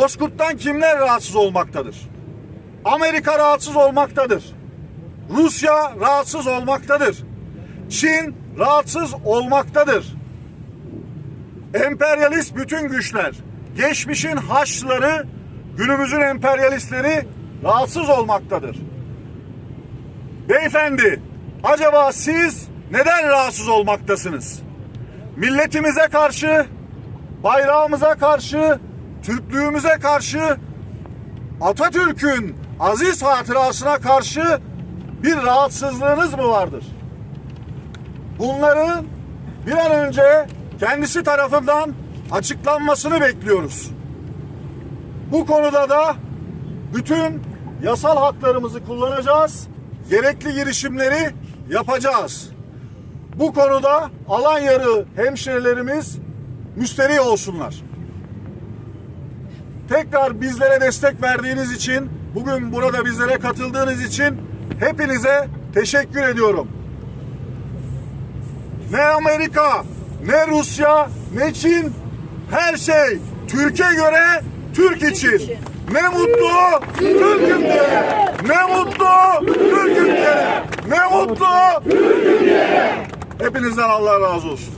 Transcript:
Bozkurt'tan kimler rahatsız olmaktadır? Amerika rahatsız olmaktadır. Rusya rahatsız olmaktadır. Çin rahatsız olmaktadır. Emperyalist bütün güçler, geçmişin haçları, günümüzün emperyalistleri rahatsız olmaktadır. Beyefendi, acaba siz neden rahatsız olmaktasınız? Milletimize karşı, bayrağımıza karşı, Türklüğümüze karşı, Atatürk'ün aziz hatırasına karşı bir rahatsızlığınız mı vardır? Bunların bir an önce kendisi tarafından açıklanmasını bekliyoruz. Bu konuda da bütün yasal haklarımızı kullanacağız. Gerekli girişimleri yapacağız. Bu konuda Alanyarı hemşerilerimiz müsterih olsunlar. Tekrar bizlere destek verdiğiniz için, bugün burada bizlere katıldığınız için hepinize teşekkür ediyorum. Ne Amerika, ne Rusya, ne Çin, her şey Türkiye göre Türk için. Ne mutlu Türk'üm diye. Ne mutlu Türk'üm diye. Ne mutlu Hepinizden Allah razı olsun.